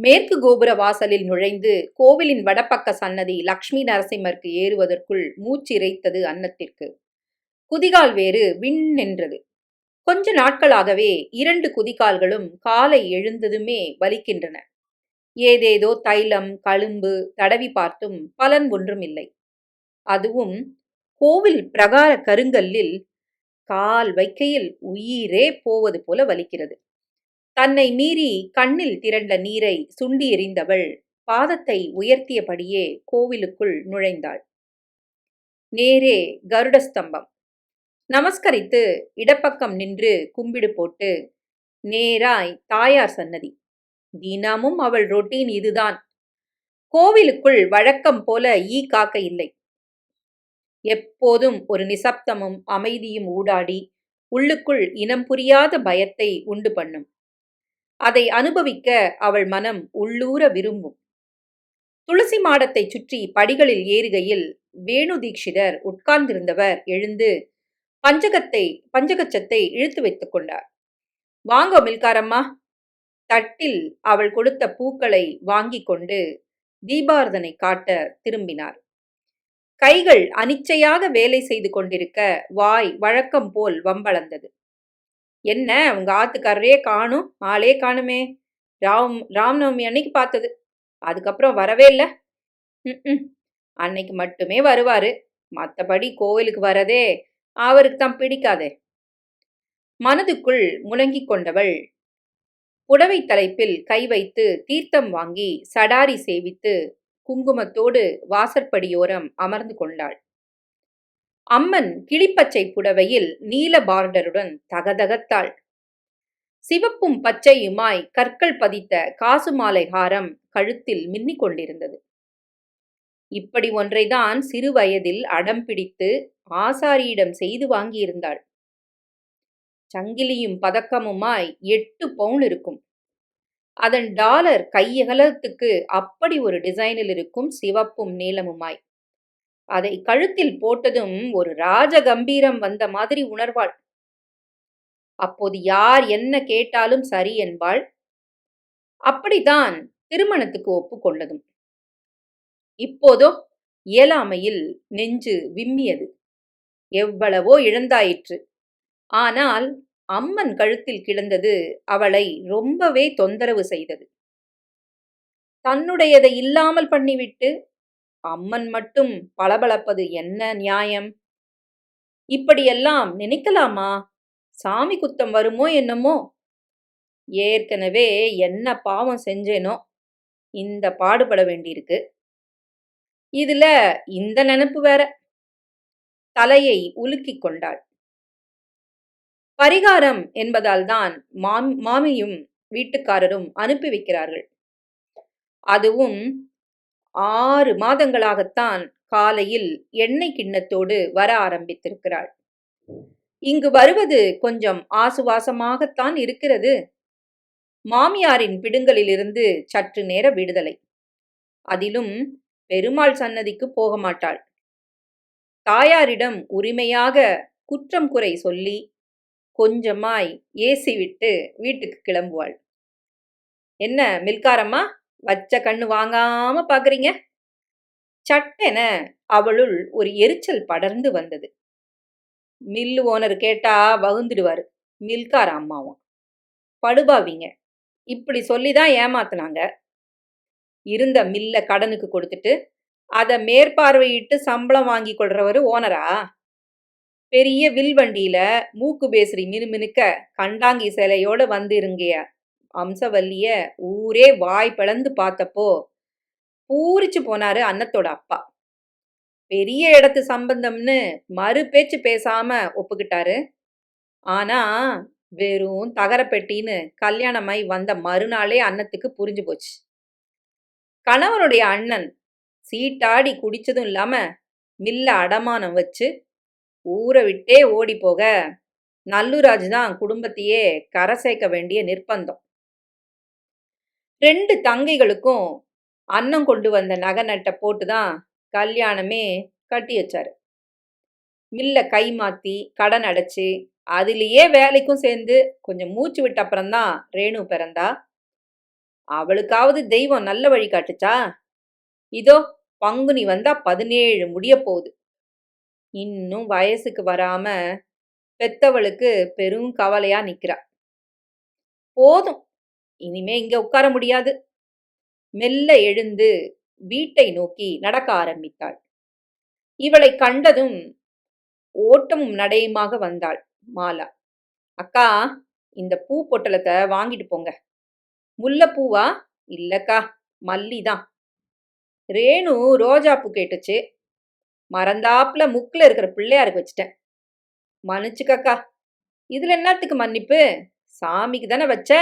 மேற்கு கோபுர வாசலில் நுழைந்து கோவிலின் வடப்பக்க சன்னதி லக்ஷ்மி நரசிம்மருக்கு ஏறுவதற்குள் மூச்சிறைத்தது அன்னத்திற்கு. குதிகால் வேறு விண் நின்றது. கொஞ்ச நாட்களாகவே இரண்டு குதிகால்களும் காலை எழுந்ததுமே வலிக்கின்றன. ஏதேதோ தைலம் களும்பு தடவி பார்த்தும் பலன் ஒன்றும் இல்லை அதுவும் கோவில் பிரகார கருங்கல்லில் கால் வைக்கையில் உயிரே போவது போல வலிக்கிறது. தன்னை மீறி கண்ணில் திரண்ட நீரை சுண்டி எறிந்தவள் பாதத்தை உயர்த்தியபடியே கோவிலுக்குள் நுழைந்தாள். நேரே கருடஸ்தம்பம். நமஸ்கரித்து இடப்பக்கம் நின்று கும்பிடு போட்டு நேராய் தாயார் சன்னதி. தினமும் அவள் ரொட்டீன் இதுதான். கோவிலுக்குள் வழக்கம் போல ஈ காக்க இல்லை. எப்போதும் ஒரு நிசப்தமும் அமைதியும் ஊடாடி உள்ளுக்குள் இனம் புரியாத பயத்தை உண்டு பண்ணும். அதை அனுபவிக்க அவள் மனம் உள்ளூர விரும்பும். துளசி மாடத்தை சுற்றி படிகளில் ஏறுகையில் வேணு தீட்சிதர் உட்கார்ந்திருந்தவர் எழுந்து பஞ்சகத்தை பஞ்சகச்சத்தை இழுத்து வைத்துக் கொண்டார். வாங்க மில்காரம்மா. தட்டில் அவள் கொடுத்த பூக்களை வாங்கி கொண்டு தீபாரதனை காட்ட திரும்பினார். கைகள் அனிச்சையாக வேலை செய்து கொண்டிருக்க வாய் வழக்கம் போல் வம்பளந்தது. என்ன? உங்க ஆத்துக்காரரே காணும் ஆளே காணுமே. ராம் ராம்நவமி அன்னைக்கு பார்த்தது. அதுக்கப்புறம் வரவே இல்லை. ம் அன்னைக்கு மட்டுமே வருவாரு. மற்றபடி கோவிலுக்கு வரதே அவருக்கு தான் பிடிக்காதே. மனதுக்குள் முழங்கிக் கொண்டவள் புடவை தலைப்பில் கை வைத்து தீர்த்தம் வாங்கி சடாரி சேவித்து குங்குமத்தோடு வாசற்படியோரம் அமர்ந்து கொண்டாள். அம்மன் கிளிப்பச்சை புடவையில் நீல பார்டருடன் தகதகத்தாள். சிவப்பும் பச்சையுமாய் கற்கள் பதித்த காசு மாலை ஹாரம் கழுத்தில் மின்னிக் கொண்டிருந்தது. இப்படி ஒன்றைதான் சிறு வயதில் அடம் பிடித்து ஆசாரியிடம் செய்து வாங்கியிருந்தாள். சங்கிலியும் பதக்கமுமாய் எட்டு பவுன் இருக்கும். அதன் டாலர் கையகலத்துக்கு அப்படி ஒரு டிசைனில் இருக்கும் சிவப்பும் நீளமுமாய் அதை கழுத்தில் போட்டதும் ஒரு ராஜ கம்பீரம் வந்த மாதிரி உணர்வாள். அப்போது யார் என்ன கேட்டாலும் சரி என்பாள். அப்படித்தான் திருமணத்துக்கு ஒப்புக்கொண்டதும் இப்போதோ இயலாமையில் நெஞ்சு விம்மியது. எவ்வளவோ இழந்தாயிற்று. ஆனால் அம்மன் கழுத்தில் கிடந்தது அவளை ரொம்பவே தொந்தரவு செய்தது. தன்னுடையதை இல்லாமல் பண்ணிவிட்டு அம்மன் மட்டும் பளபளப்பது என்ன நியாயம்? இப்படியெல்லாம் நினைக்கலாமா? சாமி குத்தம் வருமோ என்னமோ? ஏற்கனவே என்ன பாவம் செஞ்சேனோ? இந்த பாடுபட வேண்டியிருக்கு. இதுல இந்த நினப்பு வேற. தலையை உலுக்கிக் கொண்டாள். பரிகாரம் என்பதால் தான் மாமியும் வீட்டுக்காரரும் அனுப்பி வைக்கிறார்கள். அதுவும் ஆறு மாதங்களாகத்தான் காலையில் எண்ணெய் கிண்ணத்தோடு வர ஆரம்பித்திருக்கிறாள். இங்கு வருவது கொஞ்சம் ஆசுவாசமாகத்தான் இருக்கிறது. மாமியாரின் பிடுங்களிலிருந்து சற்று நேர விடுதலை. அதிலும் பெருமாள் சன்னதிக்கு போக மாட்டாள். தாயாரிடம் உரிமையாக குற்றம் குறை சொல்லி கொஞ்சமாய் ஏசி விட்டு வீட்டுக்கு கிளம்புவாள். என்ன மில்காரம்மா? வச்ச கண்ணு வாங்காம பாக்குறீங்க? சட்டென அவளுள் ஒரு எரிச்சல் படர்ந்து வந்தது. மில்லு ஓனர் கேட்டா வகுந்துடுவாரு. மில்கார அம்மாவும். படுபாவிங்க. இப்படி சொல்லி தான் ஏமாத்தினாங்க. இருந்த மில்ல கடனுக்கு கொடுத்துட்டு அதை மேற்பார்வையிட்டு சம்பளம் வாங்கி கொள்றவரு ஓனரா? பெரிய வில் வண்டியில மூக்கு பேசுறி மினுமினுக்க கண்டாங்கி சிலையோட வந்து இருங்கிய அம்சவல்லிய ஊரே வாய் பிளந்து பார்த்தப்போ பூரிச்சு போனாரு அன்னத்தோட அப்பா. பெரிய இடத்து சம்பந்தம்னு மறு பேச்சு பேசாம ஒப்புக்கிட்டாரு. ஆனா வெறும் தகரப்பெட்டின்னு கல்யாணமாய் வந்த மறுநாளே அன்னத்துக்கு புரிஞ்சு போச்சு. கணவனுடைய அண்ணன் சீட்டாடி குடிச்சதும் இல்லாம மில்ல அடமானம் வச்சு ஊரை விட்டே ஓடி போக நல்லுராஜ் தான் குடும்பத்தையே கரை சேர்க்க வேண்டிய நிர்பந்தம் ரெண்டு தங்கைகளுக்கும் அன்னம் கொண்டு வந்த நகை நட்டை போட்டு தான் கல்யாணமே கட்டி வச்சார். மில்ல கை மாற்றி கடன் அடைச்சி அதுலேயே வேலைக்கும் சேர்ந்து கொஞ்சம் மூச்சு விட்ட அப்புறம்தான் ரேணு பிறந்தா. அவளுக்காவது தெய்வம் நல்ல வழி காட்டுச்சா? இதோ பங்குனி வந்தா பதினேழு முடிய போகுது. இன்னும் வயசுக்கு வராம பெத்தவளுக்கு பெரும் கவலையா நிக்கிறா. போதும். இனிமே இங்க உட்கார முடியாது. மெல்ல எழுந்து வீட்டை நோக்கி நடக்க ஆரம்பித்தாள். இவளை கண்டதும் ஓட்டமும் நடையுமாக வந்தாள் மாலா. அக்கா இந்த பூ பொட்டலத்தை வாங்கிட்டு போங்க. முல்லைப்பூவா இல்லக்கா மல்லிதான் ரேணு ரோஜா பூ கேட்டுச்சு. மறந்தாப்புல முக்கில் இருக்கிற பிள்ளையாருக்கு வச்சிட்டேன். மன்னிச்சுக்கக்கா. இதுல என்னத்துக்கு மன்னிப்பு? சாமிக்கு தானே வச்ச?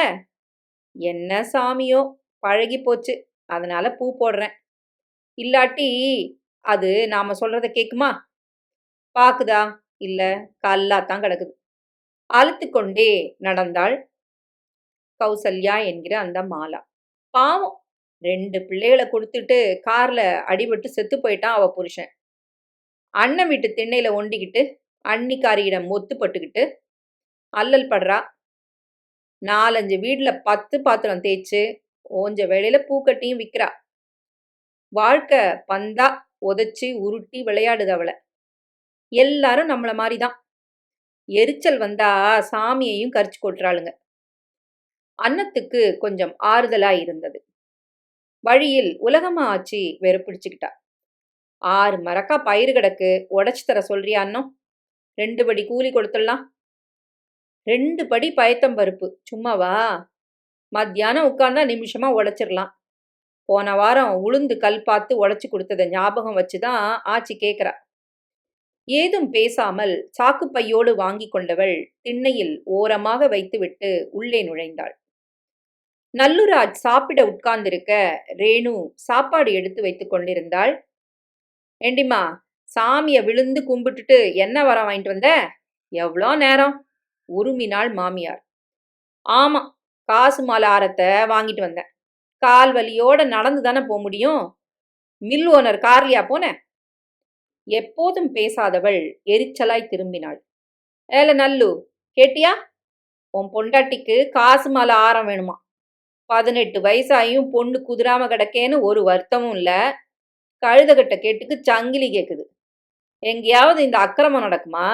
என்ன சாமியோ? பழகி போச்சு. அதனால பூ போடுறேன். இல்லாட்டி அது நாம சொல்றத கேக்குமா? பாக்குதா. இல்ல கல்லா தான் கிடக்குது. அழுத்து கொண்டே நடந்தாள் கௌசல்யா என்கிற அந்த மாலா. பாவம். ரெண்டு பிள்ளைகளை கொடுத்துட்டு கார்ல அடிபட்டு செத்து போயிட்டான் அவ புருஷன். அண்ணன் வீட்டு திண்ணையில ஒண்டிக்கிட்டு அன்னிக்காரியிடம் ஒத்துப்பட்டுக்கிட்டு அல்லல் படுறா. நாலஞ்சு வீட்டில் பத்து பாத்திரம் தேய்ச்சு ஓஞ்ச வேலையில் பூக்கட்டியும் விற்கிறா வாழ்க்கை பந்தா உதைச்சி உருட்டி விளையாடுது அவளை. எல்லாரும் நம்மள மாதிரிதான் எரிச்சல் வந்தா சாமியையும் கரிச்சு கொட்டுறாளுங்க. அன்னத்துக்கு கொஞ்சம் ஆறுதலா இருந்தது. வழியில் உலகமா ஆச்சி வெறுப்பிடிச்சுக்கிட்டா. ஆறு மரக்கா பயிறு கிடக்கு உடச்சி தர சொல்றியா அண்ணம்? ரெண்டு படி கூலி கொடுத்துடலாம். ரெண்டு படி பயத்தம் பருப்பு. சும்மாவா? மத்தியானம் உட்கார்ந்தா நிமிஷமாக உடைச்சிடலாம் போன வாரம் உளுந்து கல் பார்த்து உடச்சி கொடுத்ததை ஞாபகம் வச்சு தான் ஆச்சி கேட்குறா ஏதும் பேசாமல் சாக்குப்பையோடு வாங்கி கொண்டவள் திண்ணையில் ஓரமாக வைத்துவிட்டு உள்ளே நுழைந்தாள். நல்லுராஜ் சாப்பிட உட்கார்ந்திருக்க ரேணு சாப்பாடு எடுத்து வைத்து கொண்டிருந்தாள். ஏண்டிம்மா சாமியை விழுந்து கும்பிட்டுட்டு என்ன வரம் வாங்கிட்டு வந்த? எவ்வளோ நேரம்? உருமினாள் மாமியார். ஆமா காசு மாலை ஆரத்தை வாங்கிட்டு வந்தேன். கால் வலியோட நடந்து தானே போக முடியும்? மில் ஓனர் கார்லியா போன? எப்போதும் பேசாதவள் எரிச்சலாய் திரும்பினாள். ஏல நல்லு கேட்டியா? உன் பொண்டாட்டிக்கு காசு மாலை ஆரம் வேணுமா? பதினெட்டு வயசாயும் பொண்ணு குதிராம கிடக்கேன்னு ஒரு வருத்தமும் இல்லை. கழுதகட்ட கேட்டுக்கு சங்கிலி கேட்குது எங்கேயாவது இந்த அக்கிரமம் நடக்குமா?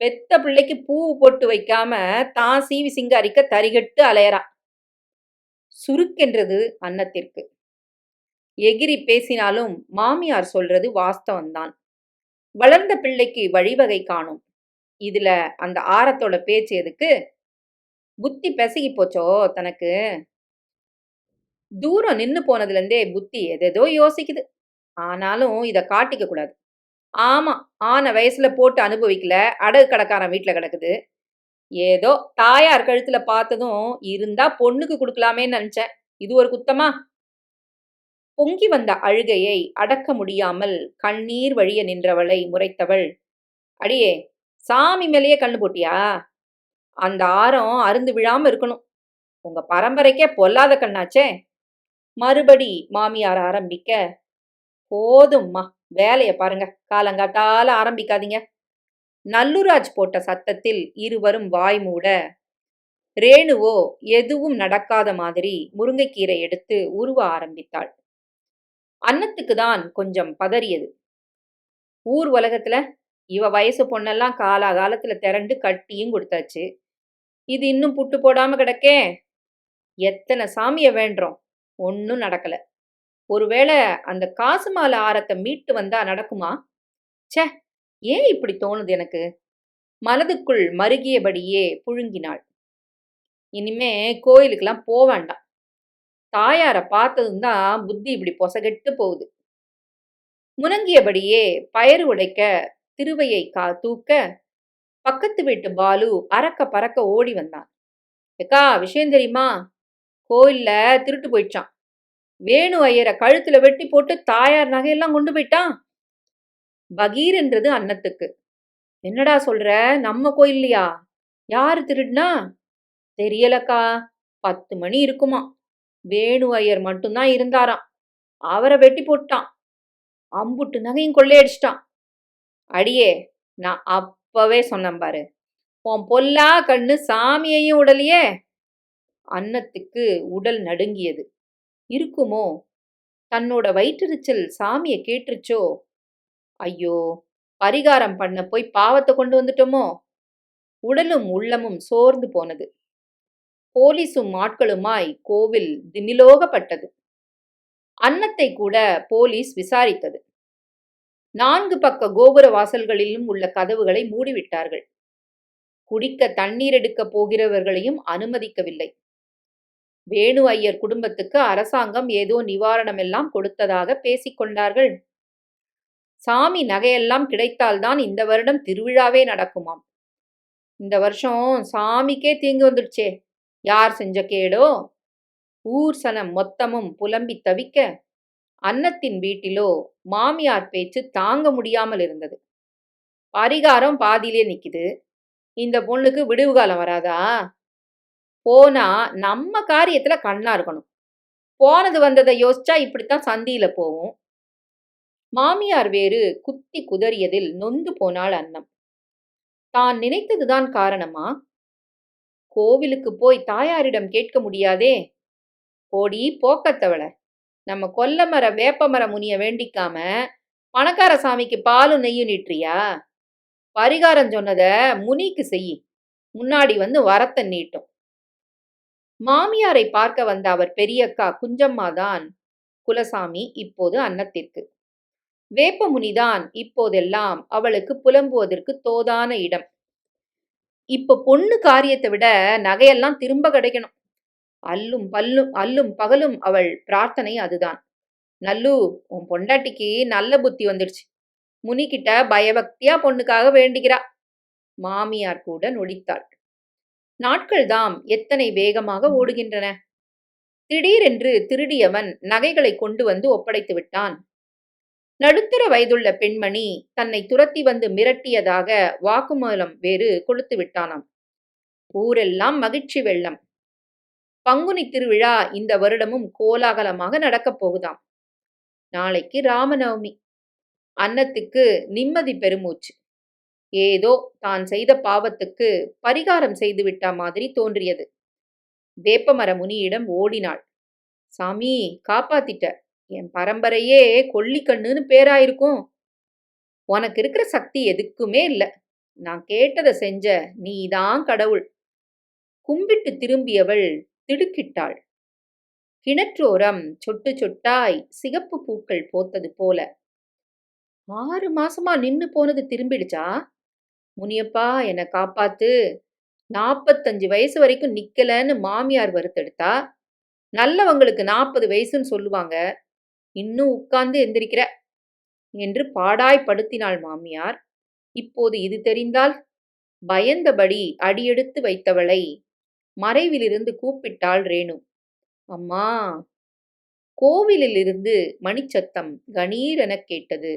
பெத்த பிள்ளைக்கு பூ போட்டு வைக்காம தான் சீவி சிங்காரிக்க தரிகட்டு அலையறான் சுருக்கென்றது அன்னத்திற்கு. எகிரி பேசினாலும் மாமியார் சொல்றது வாஸ்தவம்தான். வளர்ந்த பிள்ளைக்கு வழிவகை காணும். இதுல அந்த ஆரத்தோட பேச்சு எதுக்கு? புத்தி பெசகி போச்சோ தனக்கு? தூரம் நின்னு போனதுலேருந்தே புத்தி எதேதோ யோசிக்குது. ஆனாலும் இதை காட்டிக்க கூடாது. ஆமாம் ஆன வயசில் போட்டு அனுபவிக்கல. அடகு கடைக்காரன் வீட்டில் கிடக்குது. ஏதோ தாயார் கழுத்தில் பார்த்ததும் இருந்தா பொண்ணுக்கு கொடுக்கலாமேன்னு நினச்சேன். இது ஒரு குத்தமா? பொங்கி வந்த அழுகையை அடக்க முடியாமல் கண்ணீர் வழிய நின்றவளை முறைத்தவள். அடியே சாமி மேலேயே கண்ணு போட்டியா? அந்த ஆரம் அருந்து விழாம இருக்கணும். உங்க பரம்பரைக்கே பொல்லாத கண்ணாச்சே. மறுபடி மாமியார் ஆரம்பிக்க போதும்மா. வேலையை பாருங்க. காலங்காட்டால ஆரம்பிக்காதீங்க. நல்லுராஜ் போட்ட சத்தத்தில் இருவரும் வாய் மூட. ரேணுவோ எதுவும் நடக்காத மாதிரி முருங்கைக்கீரை எடுத்து உருவ ஆரம்பித்தாள். அன்னத்துக்கு தான் கொஞ்சம் பதறியது. ஊர் உலகத்துல இவ வயசு பொண்ணெல்லாம் காலாகாலத்துல திரண்டு கட்டியும் கொடுத்தாச்சு. இது இன்னும் புட்டு போடாம கிடக்கே. எத்தனை சாமிய வேண்டுறோம். ஒன்னும் நடக்கல. ஒருவேளை அந்த காசு மாலை ஆரத்தை மீட்டு வந்தா நடக்குமா? ச்சே ஏன் இப்படி தோணுது எனக்கு? மனதுக்குள் மருகியபடியே புழுங்கினாள். இனிமே கோயிலுக்கெல்லாம் போக வேண்டாம். தாயாரை பார்த்ததும் தான் புத்தி இப்படி பொசகெட்டு போகுது. முனங்கியபடியே பயறு உடைக்க திருவையை கா தூக்க பக்கத்து வீட்டு பாலு அறக்க பறக்க ஓடி வந்தான். எக்கா விஷயம் தெரியுமா? கோயில்ல திருட்டு போயிடுச்சான் வேணு ஐயரை கழுத்துல வெட்டி போட்டு தாயார் நகையெல்லாம் கொண்டு போயிட்டான். பகீர் என்றது அன்னத்துக்கு. என்னடா சொல்ற? நம்ம கோயில்லையா? யாரு திருடுனா? தெரியலக்கா. பத்து மணி இருக்குமா. வேணு ஐயர் மட்டும்தான் இருந்தாராம். அவரை வெட்டி போட்டான். அம்புட்டு நகையும் கொள்ளையடிச்சிட்டான். அடியே நான் அப்பவே சொன்னேன் பாரு. உன் பொல்லா கண்ணு சாமியையும் உடலையே. அன்னத்துக்கு உடல் நடுங்கியது. இருக்குமோ? தன்னோட வயிற்றெரிச்சல் சாமிய கேட்டுருச்சோ? ஐயோ பரிகாரம் பண்ண போய் பாவத்தை கொண்டு வந்துட்டோமோ? உடலும் உள்ளமும் சோர்ந்து போனது. போலீசும் ஆட்களுமாய் கோவில் திமிலோகப்பட்டது. அன்னத்தை கூட போலீஸ் விசாரித்தது. நான்கு பக்க கோபுர வாசல்களிலும் உள்ள கதவுகளை மூடிவிட்டார்கள். குடிக்க தண்ணீர் எடுக்கப் போகிறவர்களையும் அனுமதிக்கவில்லை. வேணு ஐயர் குடும்பத்துக்கு அரசாங்கம் ஏதோ நிவாரணம் எல்லாம் கொடுத்ததாக பேசிக்கொண்டார்கள். சாமி நகையெல்லாம் கிடைத்தால்தான் இந்த வருடம் திருவிழாவே நடக்குமாம். இந்த வருஷம் சாமிக்கே தீங்கு வந்துடுச்சே. யார் செஞ்ச கேடோ? ஊர் சனம் மொத்தமும் புலம்பி தவிக்க அன்னத்தின் வீட்டிலோ மாமியார் பேச்சு தாங்க முடியாமல் இருந்தது. பரிகாரம் பாதியிலே நிற்கிது இந்த பொண்ணுக்கு விடுவு காலம் வராதா? போனால் நம்ம காரியத்தில் கண்ணா இருக்கணும். போனது வந்ததை யோசிச்சா இப்படித்தான் சந்தியில் போவோம். மாமியார் வேறு குத்தி குதறியதில் நொந்து போனாள் அன்னம். தான் நினைத்ததுதான் காரணமா? கோவிலுக்கு போய் தாயாரிடம் கேட்க முடியாதே? போடி போக்கத்தவளை. நம்ம கொல்லமர வேப்பமர முனிய வேண்டிக்காம பணக்கார சாமிக்கு பாலும் நெய்யும் நீட்டுறியா? பரிகாரம் சொன்னத முனிக்கு செய். முன்னாடி வந்து வரத்தை நீட்டும். மாமியாரை பார்க்க வந்த அவர் பெரியக்கா குஞ்சம்மா தான் குலசாமி இப்போது அன்னத்திற்கு. வேப்பமுனிதான் இப்போதெல்லாம் அவளுக்கு புலம்புவதற்கு தோதான இடம். இப்போ பொண்ணு காரியத்தை விட நகையெல்லாம் திரும்ப கிடைக்கணும். அல்லும் பல்லும் அல்லும் பகலும் அவள் பிரார்த்தனை அதுதான். நல்லு உன் பொண்டாட்டிக்கு நல்ல புத்தி வந்துடுச்சு. முனிக்கிட்ட பயபக்தியா பொண்ணுக்காக வேண்டிக்கிறா மாமியார் கூட நொடித்தாள். நாட்கள் தாம் எத்தனை வேகமாக ஓடுகின்றன? திடீரென்று திருடியவன் நகைகளை கொண்டு வந்து ஒப்படைத்து விட்டான். நடுத்தர வயதுள்ள பெண்மணி தன்னை துரத்தி வந்து மிரட்டியதாக வாக்குமூலம் வேறு கொடுத்து விட்டானாம். ஊரெல்லாம் மகிழ்ச்சி வெள்ளம். பங்குனி திருவிழா இந்த வருடமும் கோலாகலமாக நடக்கப் போகுதாம். நாளைக்கு ராமநவமி. அன்னத்துக்கு நிம்மதி பெருமூச்சு. ஏதோ தான் செய்த பாவத்துக்கு பரிகாரம் செய்துவிட்ட மாதிரி தோன்றியது. வேப்பமர முனியிடம் ஓடினாள். சாமி காப்பாத்திட்ட. என் பரம்பரையே கொல்லிக்கண்ணுன்னு பேராயிருக்கும். உனக்கு இருக்கிற சக்தி எதுக்குமே இல்லை. நான் கேட்டதை செஞ்ச நீதான் கடவுள். கும்பிட்டு திரும்பியவள் திடுக்கிட்டாள். கிணற்றோரம் சொட்டு சொட்டாய் சிகப்பு பூக்கள் போத்தது போல. ஆறு மாசமா நின்னு போனது திரும்பிடுச்சா? முனியப்பா என்னை காப்பாத்து. நாற்பத்தஞ்சு வயசு வரைக்கும் நிக்கலன்னு மாமியார் வருத்தெடுத்தா நல்லவங்களுக்கு நாற்பது வயசுன்னு சொல்லுவாங்க. இன்னும் உட்கார்ந்து எந்திரிக்கிற என்று பாடாய்படுத்தினாள் மாமியார். இப்போது இது தெரிந்தால் பயந்தபடி அடியெடுத்து வைத்தவளை மறைவிலிருந்து கூப்பிட்டாள் ரேணு. அம்மா கோவிலிலிருந்து மணிச்சத்தம் கணீரெனக் கேட்டது.